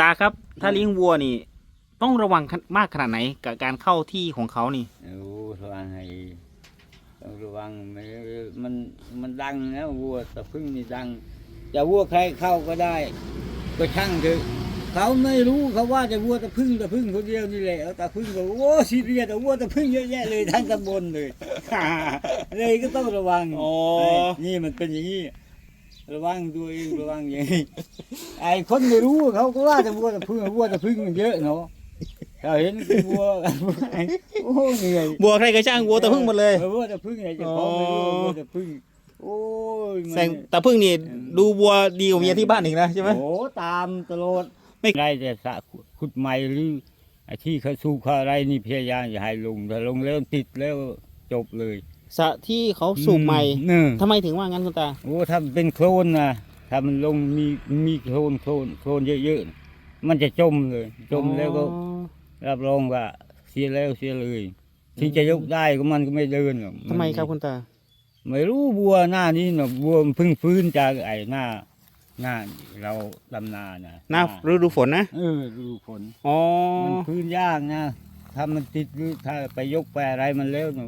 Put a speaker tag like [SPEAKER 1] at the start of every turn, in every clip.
[SPEAKER 1] ตาครับถ้าเลี้ยงวัวนี่ ต้องระวังมากขนาดไหนกับการเข้าที่ของเขานี่
[SPEAKER 2] โอ้ระวังให้ต้องระวังไม่มันมันดังนะวัวตะพึ่งนี่ดังจะวัวใครเข้าก็ได้ ก็ช่างเถอะเขาไม่รู้เขาว่าจะวัวตะพึ่งตะพึ่งคนเดียวนี่แหละเอาตะพึ่งบอกโอ้ซีเรียสเอาวัวตะพึ่งเยอะแยะเลยทั้งตำบลเลยเลยก็ต้องระวัง
[SPEAKER 1] อ๋อ
[SPEAKER 2] นี่มันเป็นอย่างนี้ ระวังตัวเองระวังอย่างนี้ไอ้คนไม่รู้เขาก็ว่าจะวัวตะพึ่งวัวตะพึ่งมันเยอะเนาะเขาเห็นวัวโอ้เหนื่อย
[SPEAKER 1] วัวใครก็ช่างวัวตะพึ่งหมดเลย
[SPEAKER 2] ออวัวตะพึ่งไงเจะของไม่รู้
[SPEAKER 1] อ๋อ
[SPEAKER 2] วัวตะพึ่งโอ้ยมัน
[SPEAKER 1] แสงตะพึ่งนี่ดูวัวดีกว่าเมียที่บ้านอีกนะใช่ไหม
[SPEAKER 2] โอ้ตามตลอด
[SPEAKER 1] ไม่
[SPEAKER 2] ได้แต่สระขุดใหม่หรือไอ้ที่เขาสูบเขาอะไรนี่พยายามอย่าให้ลงถ้าลงแล้วติดแล้วจบเลย
[SPEAKER 1] สระที่เขาสูบใหม่
[SPEAKER 2] อืม
[SPEAKER 1] ทำไมถึงว่างั้นคุณตา
[SPEAKER 2] โอ้ถ้ามันเป็นโคลนนะถ้ามันลงมีมีโคลนโคลนโคลนเยอะๆน่ะมันจะจมเลย จมแล้วก็
[SPEAKER 1] อ๋อ
[SPEAKER 2] รับรองว่าเสียแล้วเสียเลย ที่จะยกได้ก็มันก็ไม่เดินหรอก
[SPEAKER 1] ทำไมครับคุณตา
[SPEAKER 2] ไม่รู้บัวหน้านี้เนาะบัวมันเพิ่งฟื้นจากไอ้หน้า หน้าเราดำนานะ
[SPEAKER 1] หน้าฤดูฝนนะ
[SPEAKER 2] เออดูฝน
[SPEAKER 1] อ๋อ
[SPEAKER 2] มันพื้นยากนะถ้ามันติดหรือถ้าไปยกไปอะไรมันแล้วหนู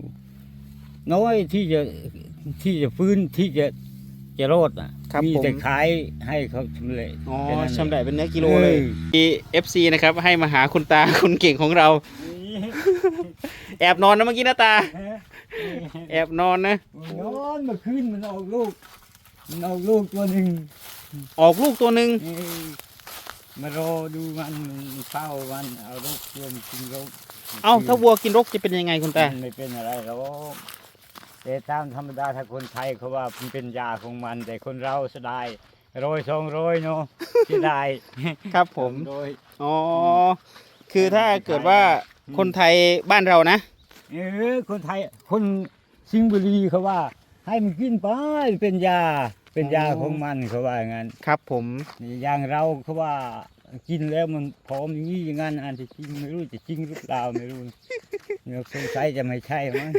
[SPEAKER 2] น้อยที่จะที่จะฟื้นที่จะจะรอดอะ
[SPEAKER 1] ครับ
[SPEAKER 2] มี
[SPEAKER 1] ผม
[SPEAKER 2] แต่ขายให้เขาชำเละ
[SPEAKER 1] อ๋อ
[SPEAKER 2] แค่นั้น
[SPEAKER 1] ชำแหละเป็นเนื้อกิโล
[SPEAKER 2] ออ
[SPEAKER 1] เลยมีเอฟซีนะครับ ให้มาหาคุณตาคนเก่งของเรา แอบนอนนะเมื่อกี้นะตา แอบนอนนะ
[SPEAKER 2] นอนเมื่อคืนมันออกลูก มันออกลูกตัวหนึ่ง
[SPEAKER 1] ออกลูกตัวหนึ่ง
[SPEAKER 2] เอ้ยมารอดูมันเฝ้ามันเอาลูกตัวมันกินลูก
[SPEAKER 1] เอ้าถ้าวัวกินรกจะเป็นยังไงคุณตา
[SPEAKER 2] มันไม่เป็นอะไรหรอก แต่ตามธรรมดาถ้าคนไทยเขาว่ามันเป็นยาของมัน แต่คนเราเสยดายโรยสองโรยเนาะเสียดาย
[SPEAKER 1] ครับผม
[SPEAKER 2] โรย
[SPEAKER 1] อ๋อคือถ้าเกิดว่าคนไทยบ้านเรานะ
[SPEAKER 2] เออคนไทยคนสิงห์บุรีเขาว่า ให้มันกินไปเป็นยาเป็นยา
[SPEAKER 1] อ๋อ
[SPEAKER 2] ของมันเขาว่าอย่างนั้น
[SPEAKER 1] ครับผม
[SPEAKER 2] อย่างเราเขาว่ากินแล้วมันพร้อมอย่างนี้อย่างนั้นอันที่จริงไม่รู้จะจริงหรือเปล่าไม่รู้เนี่ยสงสัยจะไม่ใช่มั้ง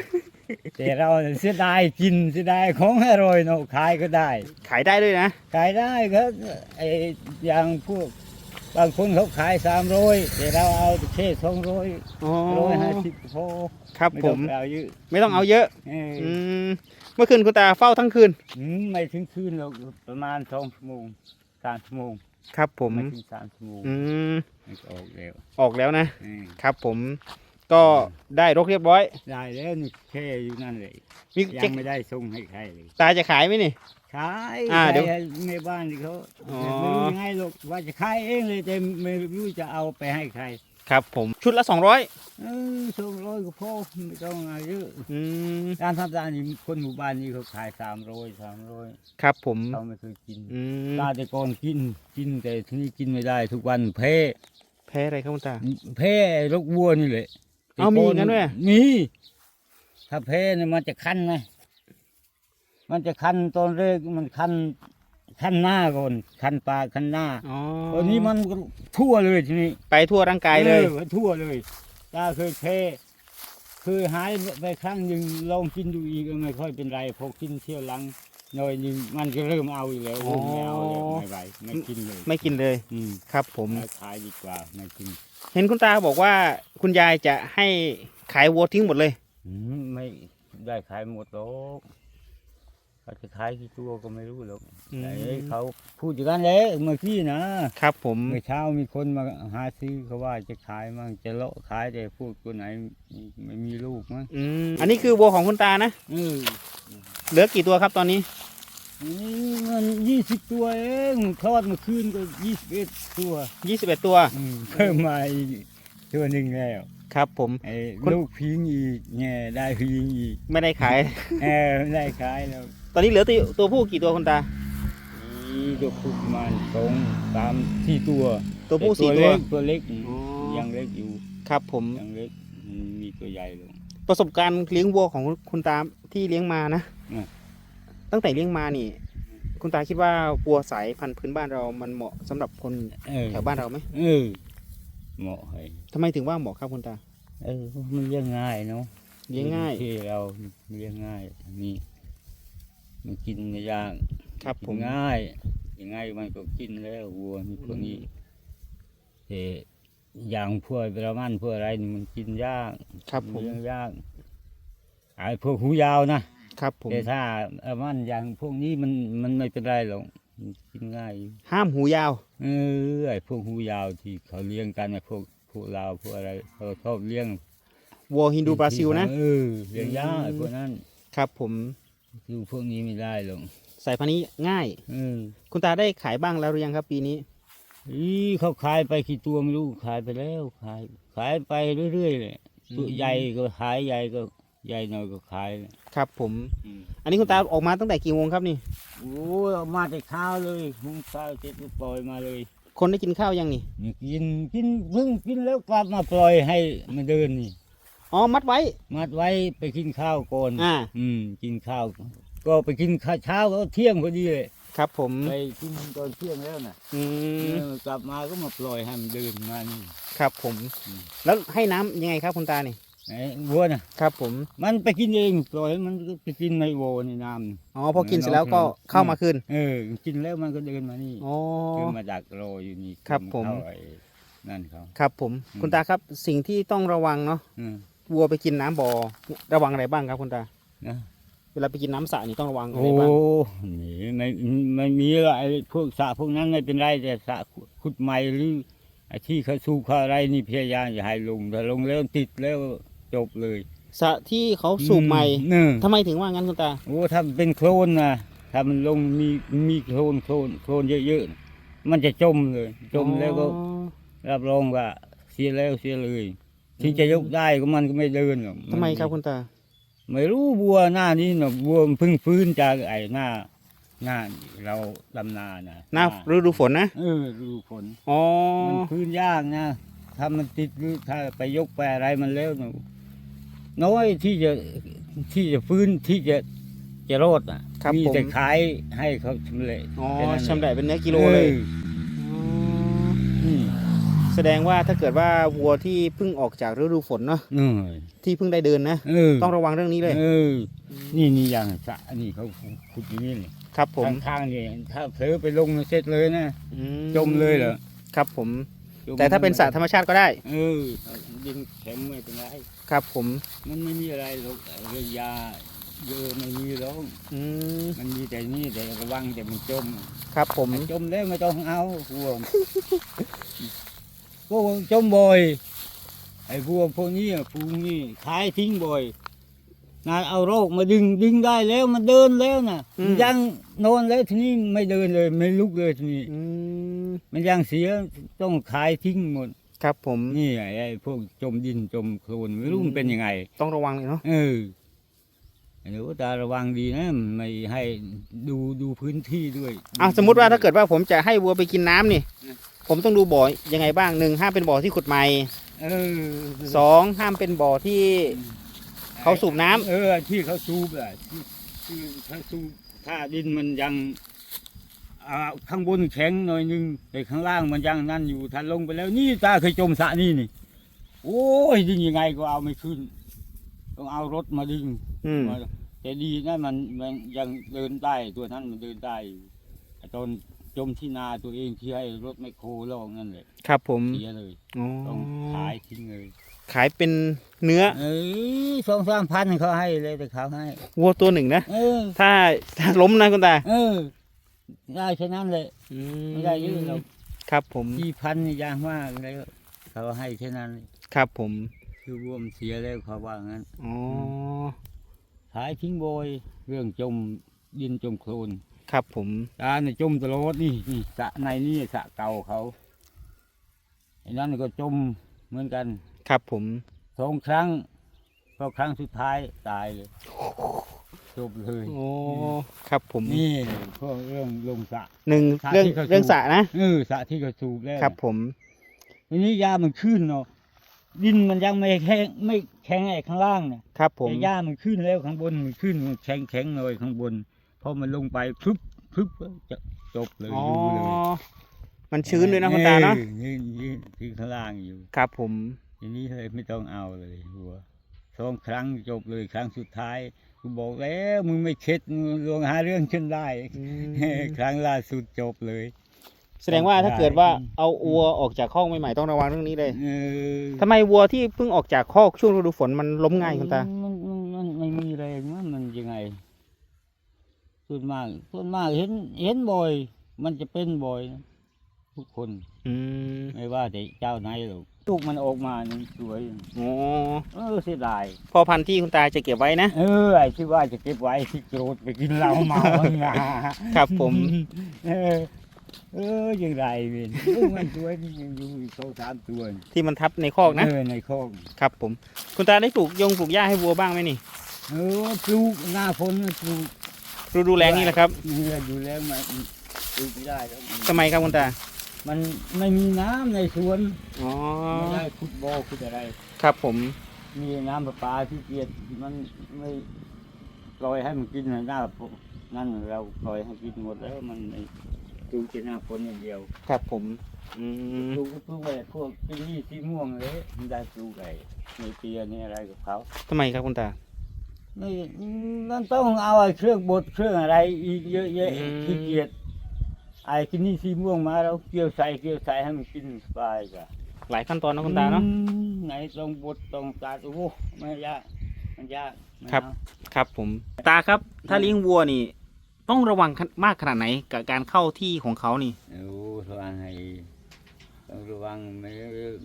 [SPEAKER 2] แต่เราเสียดายกินเสียดายของอร่อยเนาะขายก็ได้
[SPEAKER 1] ขายได้ด้วยนะ
[SPEAKER 2] ขายได้ก็ไออย่างพวกบางคนเขาขายสามร้อยแต่เราเอาแค่สองร้อย
[SPEAKER 1] อ๋อ
[SPEAKER 2] ร้อยห้าสิบพอ
[SPEAKER 1] ครับ
[SPEAKER 2] ไม่
[SPEAKER 1] ผ
[SPEAKER 2] ต้อง
[SPEAKER 1] ม
[SPEAKER 2] ไปเอาเยอะ
[SPEAKER 1] ไม่ต้องเอาเยอะ
[SPEAKER 2] เออ
[SPEAKER 1] อืม เมื่อคืนคุณตาเฝ้าทั้งคืน
[SPEAKER 2] อืมไม่ถึงคืนหรอกประมาณสองชั่วโมงสามชั่วโมง
[SPEAKER 1] ครับผม
[SPEAKER 2] ไม่ถึงสามชั่วโมง
[SPEAKER 1] อืม
[SPEAKER 2] มันก็ออกแล้ว
[SPEAKER 1] ออกแล้วนะ
[SPEAKER 2] เออ
[SPEAKER 1] ครับผม ก็ได้รกเรียบร้อย
[SPEAKER 2] ได้แล้วนี่แค่อยู่นั่นเลย
[SPEAKER 1] มี
[SPEAKER 2] ยั
[SPEAKER 1] จะ
[SPEAKER 2] งไม่ได้ส่งให้ใครเลย
[SPEAKER 1] ตาจะขายไหมนี่
[SPEAKER 2] ขาย
[SPEAKER 1] อ่าเดี๋ยว
[SPEAKER 2] ให้ในบ้านที่เขา
[SPEAKER 1] อ๋อ
[SPEAKER 2] ไม่รู้ยังไงหรอกว่าจะขายเองเลยแต่ไม่รู้จะเอาไปให้ใคร
[SPEAKER 1] ครับ ผมชุดละสองร้อย
[SPEAKER 2] เออสองร้อยก็พอไม่ต้องเอาเยอะ
[SPEAKER 1] อืม
[SPEAKER 2] การทำตานี่คนหมู่บ้านนี้เขาขายสามร้อยสามร้อย
[SPEAKER 1] ครับผม
[SPEAKER 2] เขาไม่เคยกิน
[SPEAKER 1] อืม
[SPEAKER 2] ตาแต่ก่อนกินกินแต่ทีนี้กินไม่ได้ทุกวันแพ้
[SPEAKER 1] แพ้อะไรครับคุณตา
[SPEAKER 2] แพ้ลูกวัวนี่แหละ
[SPEAKER 1] เอามีอย่างนั้นด้วย
[SPEAKER 2] มี ถ้าแพ้เนี่ยมันจะคันไงมันจะคันตอนแรกมันคันคันหน้าก่อนคันปากคันหน้า
[SPEAKER 1] อ๋อ
[SPEAKER 2] ตอนนี้มันก็ทั่วเลยทีนี้
[SPEAKER 1] ไปทั่วร่างกายเลย
[SPEAKER 2] ออทั่วเลยตาเคยแพ้เคยหายไปครั้งหนึ่งลองกินดูอีกก็ไม่ค่อยเป็นไรพอกินเที่ยวหลัง หน่อยหนึงมันก็เริ่มเอาอีกแล้ว
[SPEAKER 1] อ๋อ
[SPEAKER 2] เริ่มไม่เอาแล้วไม่ไหวไม่กินเลย
[SPEAKER 1] ไม่กินเลย
[SPEAKER 2] อืม
[SPEAKER 1] ครับ ผม
[SPEAKER 2] แล้วขายดีกว่าไม่กิน
[SPEAKER 1] เห็นคุณตาบอกว่าคุณยายจะให้ขายวัวทิ้งหมดเลย
[SPEAKER 2] อืมไม่ได้ขายหมดหรอก เขาจะขายกี่ตัวก็ไม่รู้หรอก
[SPEAKER 1] อืม
[SPEAKER 2] แต่เขาพูดอย่างนั้นแหละเมื่อกี้นะครับ
[SPEAKER 1] ผม
[SPEAKER 2] เมื่อเช้ามีคนมาหาซื้อเขาว่าจะขายมั่งจะเลาะขายแต่พวกตัวไหนไม่มีลูกมั้ง
[SPEAKER 1] อืมอันนี้คือวัวของคุณตานะ
[SPEAKER 2] เออ
[SPEAKER 1] เหลือกี่ตัวครับตอนนี้
[SPEAKER 2] นี่มันยี่สิบตัวเองคลอดเมื่อคืนก็ยี่สิบเอ็ดตัว
[SPEAKER 1] 21 ตัว
[SPEAKER 2] อืมเพิ่มมาอีกตัวหนึ่งแล้ว
[SPEAKER 1] ครับผม
[SPEAKER 2] ไอ้
[SPEAKER 1] คุณ
[SPEAKER 2] ลูกพิงอีกแง่ได้พิงอีก
[SPEAKER 1] ไม่ได้ขาย
[SPEAKER 2] เออไม่ได้ขายแล้ว
[SPEAKER 1] ตอนนี้เหลือตัวตัวผู้กี่ตัวคุณตา
[SPEAKER 2] นี่ก็พูดมาสองสามสี่ตัว
[SPEAKER 1] ตัวผู้
[SPEAKER 2] แสี่
[SPEAKER 1] ตัว
[SPEAKER 2] เล็กตัวเล็ก
[SPEAKER 1] อ๋อ
[SPEAKER 2] ยังเล็กอยู่
[SPEAKER 1] ครับผม
[SPEAKER 2] ยังเล็กอืมมีตัวใหญ่ลง
[SPEAKER 1] ประสบการณ์เลี้ยงวัวของคุณตาที่เลี้ยงมานะ
[SPEAKER 2] อืม
[SPEAKER 1] ตั้งแต่เลี้ยงมานี่ คุณตาคิดว่าวัวสายพันธุ์พื้นบ้านเรามันเหมาะสำหรับคน
[SPEAKER 2] เออ
[SPEAKER 1] แถวบ้านเราไหม
[SPEAKER 2] เออเหมาะให้
[SPEAKER 1] ทำไมถึงว่าเหมาะครับคุณตา
[SPEAKER 2] เออมันเลี้ยงง่ายเนาะ
[SPEAKER 1] เลี้ยงง่าย
[SPEAKER 2] ที่เราเลี้ยงง่ายมี มันกินไม่ยาก
[SPEAKER 1] ครับ
[SPEAKER 2] กิ
[SPEAKER 1] ผ
[SPEAKER 2] น
[SPEAKER 1] ม
[SPEAKER 2] ง่ายยังไงมันก็กินแล้ววัวนี่พวกนี้แต่อย่างพวกประมันพวกอะไรนี่มันกินยาก
[SPEAKER 1] ครับผม
[SPEAKER 2] เลี้ยงยากไอ้พวกหูยาวนะครับ
[SPEAKER 1] ผม
[SPEAKER 2] แต่ถ้าประมันอย่างพวกนี้มันมันไม่เป็นไรหรอกมันกินง่ายอยู่
[SPEAKER 1] ห้ามหูยาว
[SPEAKER 2] เออไอ้พวกหูยาวที่เขาเลี้ยงกันไอ้พวกพวกลาวพวกอะไรเขาชอบเลี้ยง
[SPEAKER 1] วัวฮินดูบราซิลนะ
[SPEAKER 2] เออเลี้ยงยากไอ้พวกนั้น
[SPEAKER 1] ครับผม
[SPEAKER 2] ดูพวกนี้ไม่ได้หรอก
[SPEAKER 1] สายพันธุ์นี้ง่าย
[SPEAKER 2] เออ
[SPEAKER 1] คุณตาได้ขายบ้างแล้วหรือยังครับปีนี้
[SPEAKER 2] อีเขาขายไปกี่ตัวไม่รู้ขายไปแล้ว ขาย ขายไปเรื่อยๆเลยตัวใหญ่ก็ขายใหญ่ก็ใหญ่หน่อยก็ขาย
[SPEAKER 1] ครับผม อันนี้คุณตาออกมาตั้งแต่กี่โมงครับนี่
[SPEAKER 2] โอ้ยเอามาแต่ข้าวเลยหุงข้าวเสร็จก็ปล่อยมาเลย
[SPEAKER 1] คนได้กินข้าวยังนี่
[SPEAKER 2] นี่กินกินเพิ่งกินแล้วกลับมาปล่อยให้มันเดินนี่
[SPEAKER 1] อ๋อมัดไว้
[SPEAKER 2] มัดไว้ไปกินข้าวก่อน
[SPEAKER 1] อ่า
[SPEAKER 2] อืม กินข้าว ก็ไปกินข้าวเช้าก็เที่ยงพอดีเลย
[SPEAKER 1] ครับผม
[SPEAKER 2] ไปกินตอนเที่ยงแล้วน่ะ
[SPEAKER 1] อืม
[SPEAKER 2] เออกลับมาก็มาปล่อยให้มันเดินมานี่
[SPEAKER 1] ครับผม
[SPEAKER 2] อืม
[SPEAKER 1] แล้วให้น้ำยังไงครับคุณตานี่
[SPEAKER 2] ไอ้วัวน่ะ
[SPEAKER 1] ครับผม
[SPEAKER 2] มันไปกินเองปล่อยให้มันก็ไปกินในโวในน้ำ
[SPEAKER 1] อ๋อพอกินเสร็จแล้วก็เข้ามาคืน
[SPEAKER 2] เออกินแล้วมันก็เดินมานี่
[SPEAKER 1] อ๋อ
[SPEAKER 2] เดินมาดักรออยู่นี่
[SPEAKER 1] ครับผม
[SPEAKER 2] เข้าไอ้นั่นเขา
[SPEAKER 1] ครับผม
[SPEAKER 2] อืม
[SPEAKER 1] คุณตาครับสิ่งที่ต้องระวังเนาะ
[SPEAKER 2] อืม
[SPEAKER 1] วัวไปกินน้ำบ่อเนี่ยระวังอะไรบ้างครับคุณตา
[SPEAKER 2] นะ
[SPEAKER 1] เวลาไปกินน้ำสระนี่ต้องระวังอะ
[SPEAKER 2] โอ้
[SPEAKER 1] ไรบ้าง
[SPEAKER 2] นี่ไม่ไม่มีหรอกไอ้พวกสระพวกนั้นไม่เป็นไรแต่สระขุดใหม่หรือไอ้ที่เขาสูบเขาอะไรนี่พยายามอย่าให้ลงถ้าลงแล้วติดแล้วจบเลย
[SPEAKER 1] สระที่เขาสูบใหม่
[SPEAKER 2] เนึ่ง
[SPEAKER 1] ทำไมถึงว่างั้นคุณตา
[SPEAKER 2] โอ้ถ้ามันเป็นโคลนนะถ้ามันลงมีมีโคลนโคลนโคลนเยอะๆน่ะมันจะจมเลย จมแล้วก็
[SPEAKER 1] อ๋อ
[SPEAKER 2] รับรองว่าเสียแล้วเสียเลย ที่จะยกได้ก็มันก็ไม่เดินหรอก
[SPEAKER 1] ทำไมครับคุณตา
[SPEAKER 2] ไม่รู้บัวหน้านี้เนาะบัวมันเพิ่งฟื้นจากไอ้หน้า หน้าเราดำนานะ
[SPEAKER 1] หน้าฤดูฝนนะ
[SPEAKER 2] เออดูฝน
[SPEAKER 1] อ๋อ
[SPEAKER 2] มันฟื้นยากนะถ้ามันติดหรือถ้าไปยกไปอะไรมันแล้วเนาะน้อยที่จะที่จะฟื้นที่จะจะรอดอะ
[SPEAKER 1] ครับ
[SPEAKER 2] มี
[SPEAKER 1] ผม
[SPEAKER 2] แต่ขายให้เขาชำเละ
[SPEAKER 1] อ๋อ
[SPEAKER 2] แค่นั้น
[SPEAKER 1] ชำแหละเป็นเนื้อกิโลเลย
[SPEAKER 2] ออ
[SPEAKER 1] อ๋อ
[SPEAKER 2] อืม
[SPEAKER 1] แสดงว่าถ้าเกิดว่าวัวที่เพิ่งออกจากฤดูฝนเนาะ
[SPEAKER 2] เออ
[SPEAKER 1] ที่เพิ่งได้เดินนะ
[SPEAKER 2] เออ
[SPEAKER 1] ต้องระวังเรื่องนี้เลย
[SPEAKER 2] เออ นี่นี่อย่างสระนี่เขาขุดอย่างนี้นี่
[SPEAKER 1] ครับผม
[SPEAKER 2] ข้างๆนี่ถ้าเผลอไปลงเสร็จเลยนะ
[SPEAKER 1] อื
[SPEAKER 2] จมเลยเหรอ
[SPEAKER 1] ครับผม
[SPEAKER 2] จม
[SPEAKER 1] แต่ถ้าเป็นสระธรรมชาติก็ได้
[SPEAKER 2] เออดินแข็งไม่เป็นไร
[SPEAKER 1] ครับผม
[SPEAKER 2] มันไม่มีอะไรหรอกเรื่องยาเยอะไม่มีหรอก
[SPEAKER 1] อืม
[SPEAKER 2] มันมีแต่นี่แต่ระวังแต่มันจม
[SPEAKER 1] ครับผม
[SPEAKER 2] จมแล้วไม่ต้องเอาพวก พวกจมบ่อยไอ้พวกพวกนี้อะฟูงนี่ขายทิ้งบ่อยนาเอาโรคมาดึงดึงได้แล้วมันเดินแล้วนะมันยังนอนแล้วทีนี้ไม่เดินเลย ไม่ลุกเลยทีนี้
[SPEAKER 1] อืม
[SPEAKER 2] มันยังเสียต้องขายทิ้งหมด
[SPEAKER 1] ครับผม
[SPEAKER 2] นี่ไอ้ไอ้พวกจมดินจมโคลนไม่รู้มันเป็นยังไง
[SPEAKER 1] ต้องระวังเลยเนาะ
[SPEAKER 2] เออไอ้หนูตาระวังดีนะไม่ให้ดูดูพื้นที่ด้วย
[SPEAKER 1] อะสมมติว่าถ้าเกิดว่าผมจะให้วัวไปกินน้ำนี่
[SPEAKER 2] อืม
[SPEAKER 1] ผมต้องดูบ่อยังไงบ้างหนึ่งห้ามเป็นบ่อที่ขุดใหม่
[SPEAKER 2] เออ
[SPEAKER 1] สองห้ามเป็นบ่อที่เขาสูบน้ำ
[SPEAKER 2] เออ ที่เขาสูบอะที่ที่เขาสูบถ้าดินมันยังอ่าข้างบนแข็งหน่อยนึงแต่ข้างล่างมันยังนั่นอยู่ถ้าลงไปแล้วนี่ตาเคยจมสระนี่นี่ โอ้ยดึงยังไงก็เอาไม่ขึ้น ต้องเอารถมาดึง
[SPEAKER 1] อืม
[SPEAKER 2] มาแต่ดีนะมันมันยังเดินได้ตัวนั้นมันเดินได้อยู่ไอ้ตอน จมที่นาตัวเองที่ให้รถไมคโครลองนั่นแหละ
[SPEAKER 1] ครับผม
[SPEAKER 2] เสียเลย
[SPEAKER 1] อ๋อ
[SPEAKER 2] ต้องขายทิ้งเลย
[SPEAKER 1] ขายเป็นเนื้อ
[SPEAKER 2] เอ้ยสองสามพันเขาให้เลยแต่เขาให้
[SPEAKER 1] วัวตัวหนึ่งนะ
[SPEAKER 2] เออ
[SPEAKER 1] ถ้าถ้าล้มนะคุณตา
[SPEAKER 2] เออ ได้แค่นั้นเลยไม่ได้เยอะหรอก
[SPEAKER 1] ครับผม
[SPEAKER 2] ที่พันนี่ยากมากเลยเขาให้แค่นั้นเลย
[SPEAKER 1] ครับผม
[SPEAKER 2] คือรวมเสียแล้วเขาว่างั้น
[SPEAKER 1] อ๋อ
[SPEAKER 2] ขายทิ้งโบยเรื่องจมดินจมโคลน
[SPEAKER 1] ครับผม
[SPEAKER 2] ตาเนี่ยจมตลอดนี่นี่สระในนี่สระเก่าเขาไอ้นั่นก็จมเหมือนกัน
[SPEAKER 1] ครับผม
[SPEAKER 2] สองครั้งพอครั้งสุดท้ายตายเลยจบเลย
[SPEAKER 1] โอ้ครับผม
[SPEAKER 2] นี่พวกเรื่องลงสระ
[SPEAKER 1] หนึ่ง
[SPEAKER 2] สระ
[SPEAKER 1] เรื่อง
[SPEAKER 2] ที่เขา
[SPEAKER 1] เรื่อง
[SPEAKER 2] สูบ
[SPEAKER 1] สระนะ
[SPEAKER 2] เออสระที่เขาสูบแล้ว
[SPEAKER 1] ครับ ผม
[SPEAKER 2] ทีนี้ยามันขึ้นเนาะดินมันยังไม่แข็งไม่แข็งไอ้ข้างล่างเนี่ย
[SPEAKER 1] ครับผม
[SPEAKER 2] แต่หญ้ามันขึ้นแล้วข้างบนมันขึ้นมันแข็งแข็งๆหน่อยข้างบน พอมันลงไปพรึบพรึบจะจบเลย
[SPEAKER 1] อ๋อ
[SPEAKER 2] ดูเลย
[SPEAKER 1] มันชื้นด้วยนะคุณตาเนาะ
[SPEAKER 2] ออนี่นี่ที่ข้างล่างอยู่
[SPEAKER 1] ครับผม
[SPEAKER 2] ทีนี้เลยไม่ต้องเอาเลยหัวสองครั้งจบเลยครั้งสุดท้ายกูบอกแล้วมึงไม่เช็ดมึงลวงหาเรื่องฉันได้
[SPEAKER 1] อืม
[SPEAKER 2] ครั้งล่าสุดจบเลย
[SPEAKER 1] แสดงว่าถ้าเกิดว่าเอาวัวออกจากคอกใหม่ๆต้องระวังเรื่องนี้เลย
[SPEAKER 2] เออ
[SPEAKER 1] ทำไมวัวที่เพิ่งออกจากคอกช่วงฤดูฝนมันล้มง่ายคุณตา
[SPEAKER 2] มันมันมันไม่มีอะไรมันมันยังไง ส่วนมากส่วนมากเห็นเห็นบ่อย มันจะเป็นบ่อยนะทุกคน
[SPEAKER 1] อืม
[SPEAKER 2] ไม่ว่าแต่เจ้าไหนหรอกลูกมันออกมานี่สวย
[SPEAKER 1] อ๋อ
[SPEAKER 2] เออเสียดาย
[SPEAKER 1] พอพันธุ์ที่คุณตาจะเก็บไว้นะ
[SPEAKER 2] เออไอ้ที่ว่าจะเก็บไว้ที่โกรธไปกินเหล้าเมางา
[SPEAKER 1] ครับผม
[SPEAKER 2] เออเออยังไงเว้ยลูกมันสวยนี่ยังอยู่อีกสองสามตัวนี่
[SPEAKER 1] ที่มันทับในคอกนะ
[SPEAKER 2] เออในคอก
[SPEAKER 1] ครับผม คุณตาได้ปลูกยงปลูกหญ้าให้วัวบ้างไหมนี่
[SPEAKER 2] เออปลูกหน้าฝนปลูก
[SPEAKER 1] ฤดูแล้งนี่แหละครับ
[SPEAKER 2] เนี่ยดูแล้วมันปลูกไม่ได้แล้ว
[SPEAKER 1] ทำไมครับคุณตา
[SPEAKER 2] มันไม่มีน้ำในสวน
[SPEAKER 1] อ๋อ
[SPEAKER 2] ไม่ได้ขุดบ่อขุดอะไร
[SPEAKER 1] ครับผม
[SPEAKER 2] มีน้ำประปาที่เกียจมันไม่ปล่อยให้มันกินหน้านั่นเราปล่อยให้กินหมดแล้วมันไม่ดูแค่หน้าฝนอย่างเดียว
[SPEAKER 1] ครับผมอืม
[SPEAKER 2] ปลูกก็ปลูกไอ้พวกที่นี่ที่ม่วงเลยไม่ได้ปลูกไอ้ในเปียนี่อะไรกับเขา
[SPEAKER 1] ทำไมครับคุณตา
[SPEAKER 2] ไม่มันต้องเอาไอ้เครื่องบดเครื่องอะไรอีกเยอะแยะ
[SPEAKER 1] อืม
[SPEAKER 2] ขี้เกียจไอ้ที่นี่ที่ม่วงมาแล้วเกี่ยวใส่เกี่ยวใส่ให้มันกินสบายกว่า
[SPEAKER 1] หลายขั้นตอนนะคุณตาเนาะ
[SPEAKER 2] อืมไหนต้องบดต้องตัดโอ้โหมันยากมันยากไม่
[SPEAKER 1] ครับ
[SPEAKER 2] เอา
[SPEAKER 1] ครับผมตาครับ ถ้าเลี้ยงวัวนี่ ต้องระวังมากขนาดไหนกับการเข้าที่ของเขานี่
[SPEAKER 2] โอ้ระวังให้ต้องระวังไม่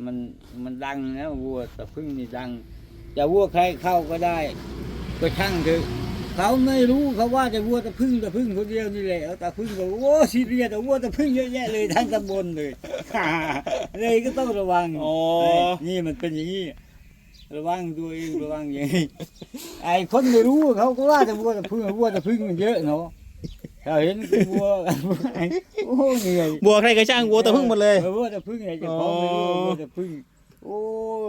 [SPEAKER 2] มันมันดังนะวัวตะพึ่งนี่ดัง จะวัวใครเข้าก็ได้ ก็ช่างเถอะเขาไม่รู้เขาว่าจะวัวตะพึ่งตะพึ่งคนเดียวนี่แหละเอาตะพึ่งก็โอ้ซีเรียสแต่วัวตะพึ่งเยอะแยะเลยทั้งตำบลเลยเลยก็ต้องระวัง
[SPEAKER 1] อ๋อ
[SPEAKER 2] นี่มันเป็นอย่างนี้ระวังตัวเองระวังอย่างนี้ไอ้คนไม่รู้เขาก็ว่าแต่วัวตะพึ่งวัวตะพึ่งมันเยอะเนาะเขาเห็นวัวโอ้เหนื่อย
[SPEAKER 1] วัวใครก็ช่างวัวตะพึ่งหมดเลย
[SPEAKER 2] ออวัวตะพึ่งไงเจะของไม่รู้
[SPEAKER 1] อ๋อ
[SPEAKER 2] วัวตะพึ่ง โอ้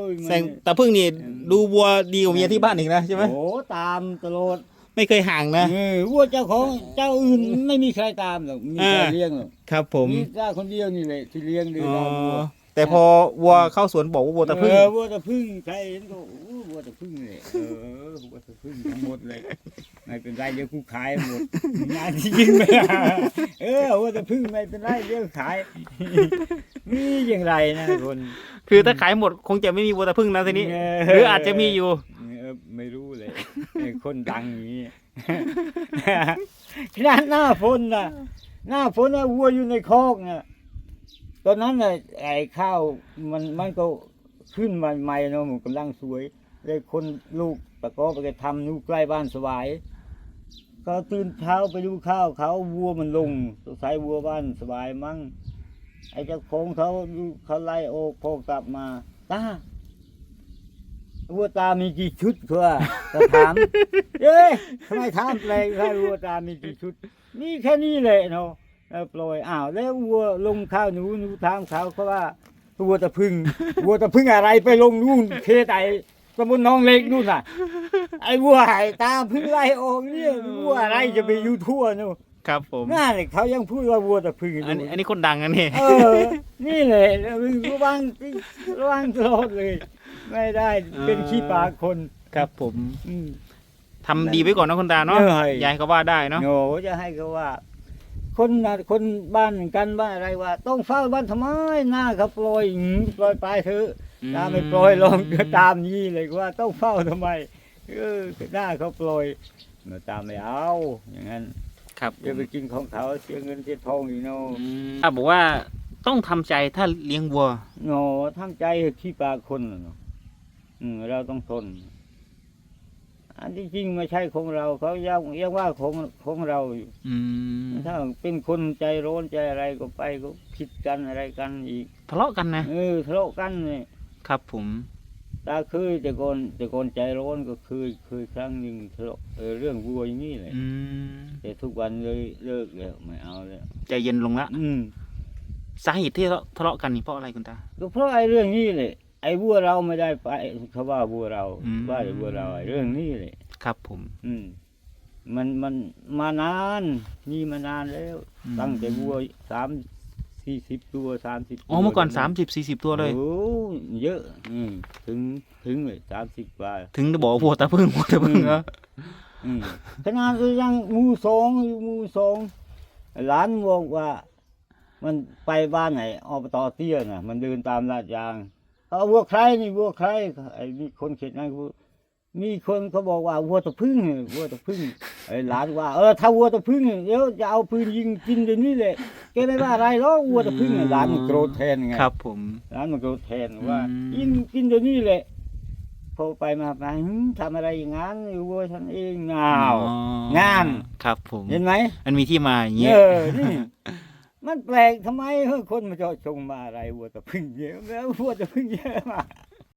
[SPEAKER 2] ยมัน
[SPEAKER 1] แสงตะพึ่งนี่ดูวัวดีกว่าเมียที่บ้านอีกนะใช่ไหม
[SPEAKER 2] โอ้ตามตลอด
[SPEAKER 1] ไม่เคยห่างนะ
[SPEAKER 2] เออวัวเจ้าของเจ้าอื่นไม่มีใครตามหรอกมีใคร
[SPEAKER 1] อ่า
[SPEAKER 2] เลี้ยงหรอก
[SPEAKER 1] ครับ ผม
[SPEAKER 2] มีเจ้าคนเดียวนี่แหละที่เลี้ยงดู
[SPEAKER 1] อ๋อ
[SPEAKER 2] แลวัว
[SPEAKER 1] แต่พอวัวเข้าสวนบอกว่าวัวตะพึ่ง
[SPEAKER 2] เออวัวตะพึ่งใครเห็นก็อู้ วัวตะพึ่งเลยเออวัวตะพึ่งทั้งหมดเลย ไม่เป็นไรเดี๋ยวกูขายหมดงานที่ยิงไม่ได้เออวัวตะพึ่งไม่เป็นไรเดี๋ยวขายนี่อย่างไรนะคน
[SPEAKER 1] คือถ้าขายหมดคงจะไม่มีวัวตะพึ่งแล้วทีนี้
[SPEAKER 2] เออ
[SPEAKER 1] หรืออาจจะมีอยู่
[SPEAKER 2] เออไม่รู้เลยไอ้คนดังอย่างนี้ขนาดหน้าฝนน่ะหน้าฝนน่ะวัวอยู่ในคอกน่ะตอนนั้นน่ะไอ้ข้าวมันมันก็ขึ้นมาใหม่เนาะมันกำลังสวย เลยคนลูกตะกอไปทำนู่นใกล้บ้านสวายก็ตื่นเช้าไปดูข้าวเขาวัวมันลงสงสัยวัวบ้านสบายมั้งไอ้เจ้าของเขาดูเขาไล่โอกพอกลับมาตาวัวตามีกี่ชุดเพื่อจะถามเอ๊ะทำไมถามแปลกใช่วัวตามีกี่ชุด นี่แค่นี้แหละเนาะเออปล่อยอ้าวแล้ววัวลงข้าวหนูหนูถามเขาเขาว่าวัวตะพึ่งวัวตะพึ่งอะไรไปลงนู่นเขตไอ้ ตำบลหน้องเล็กนู่นน่ะ ไอ้วัวไอ้ตาพึ่งไล่ออกเนี่ยวัวอะไรจะไปอยู่ทั่วนู่น
[SPEAKER 1] ครับผม
[SPEAKER 2] น่าเลยเขายังพูดว่าวัวตะพึ่ง
[SPEAKER 1] อันนี้อันนี้คนดังอันนี้
[SPEAKER 2] เออ นี่แหละระวังระวังตลอดเลย ไม่ได้เป็นขี้ปากคน
[SPEAKER 1] ครับผม
[SPEAKER 2] อืม
[SPEAKER 1] ทำดีไว้ก่อนนะคุณตาเนาะ
[SPEAKER 2] เออ
[SPEAKER 1] ยายก็ว่าได้เนาะ
[SPEAKER 2] โง่จะให้เขาว่า คนน่ะคนบ้านกันบ้านอะไรว่า ต้องเฝ้าบ้านทำไมหน้าเขาปล่อยหืมปล่อยไปเถอะถ้าไม่ปล่อยลองก็ตามนี้เลยว่าต้องเฝ้าทำไมเออหน้าเขาปล่อยเราตามไม่เอาอย่างนั้น
[SPEAKER 1] ครับ
[SPEAKER 2] จะไปกินของเขาเสียเงินเสียทองอีกเนาะ
[SPEAKER 1] อืมถ้าบอกว่าต้องทำใจถ้าเลี้ยงวัว
[SPEAKER 2] โง่ทั้งใจขี้ปากคนน่ะเนาะอืมเราต้องทน อันที่จริงไม่ใช่ของเราเขายังยังว่าของของเราอยู่
[SPEAKER 1] อืม
[SPEAKER 2] ถ้าเป็นคนใจร้อนใจอะไรก็ไปก็คิดกันอะไรกันอีก
[SPEAKER 1] ทะเลาะกันนะ
[SPEAKER 2] เออทะเลาะกันเนี่ย
[SPEAKER 1] ครับผม
[SPEAKER 2] ตาเคยแต่ก่อนแต่ก่อนใจร้อนก็เคยเคยครั้งหนึ่งทะเลาะเออเรื่องวัวอย่างนี้แหละ
[SPEAKER 1] อืม
[SPEAKER 2] แต่ทุกวันเลยเลิกแล้วไม่เอาแล้ว
[SPEAKER 1] ใจเย็นลงละ
[SPEAKER 2] อืม
[SPEAKER 1] สาเหตุที่ทะเลาะกันนี่เพราะอะไรคุณตา
[SPEAKER 2] ก็เพราะไอ้เรื่องนี้แหละ ไอ้วัวเราไม่ได้ไปเขาว่าวัวเรา
[SPEAKER 1] อืม
[SPEAKER 2] ว่าแต่วัวเราไอ้เรื่องนี้แหละ
[SPEAKER 1] ครับผม
[SPEAKER 2] อืม มันมันมานานนี่มานานแล้วตั้งแต่วัวสามสี่สิบตัวสามสิบ
[SPEAKER 1] อ๋อเมื่อก่อนสามสิบสี่สิบตัวเลย
[SPEAKER 2] โอ้เยอะ อืมถึงถึงเลยสามสิบกว่า
[SPEAKER 1] ถึงจะบอกว่าวัวตะพึ่งวัวตะพึ่งเหรอ
[SPEAKER 2] อืมขนาดยังหมูสองอยู่หมูสองหลานบอกว่า มันไปบ้านไหนอบตเตี้ยน่ะ มันเดินตามลาดยาง เขาเอาวัวใครนี่วัวใครไอ้มีคนเขียนนั่นวัวมีคนเขาบอกว่าวัวตะพึ่งวัวตะพึ่งไอ้หลานว่าเออถ้าวัวตะพึ่งเดี๋ยวจะเอาปืนยิงกินเดี๋ยวนี้แหละแกไม่ว่าอะไรหรอกวัวตะพึ่งหลานมันโกรธแทนไง
[SPEAKER 1] ครับ ผม
[SPEAKER 2] ร้านมันโกรธแทนว่า
[SPEAKER 1] อืม
[SPEAKER 2] กินกินเดี๋ยวนี้แหละพอไปมาไปหึทำอะไรอย่างนั้นวัวฉันเองงาว
[SPEAKER 1] อ๋องา
[SPEAKER 2] ม
[SPEAKER 1] ครับผม
[SPEAKER 2] เห็นไหม
[SPEAKER 1] มันมีที่มาอย่างเงี้
[SPEAKER 2] เอยอนี่ มันแปลกทำไมเฮ้ยคนมาเจาะจงมาอะไรวัวตะพึ่งเยอะแล้ววัวตะพึ่งเยอะมาก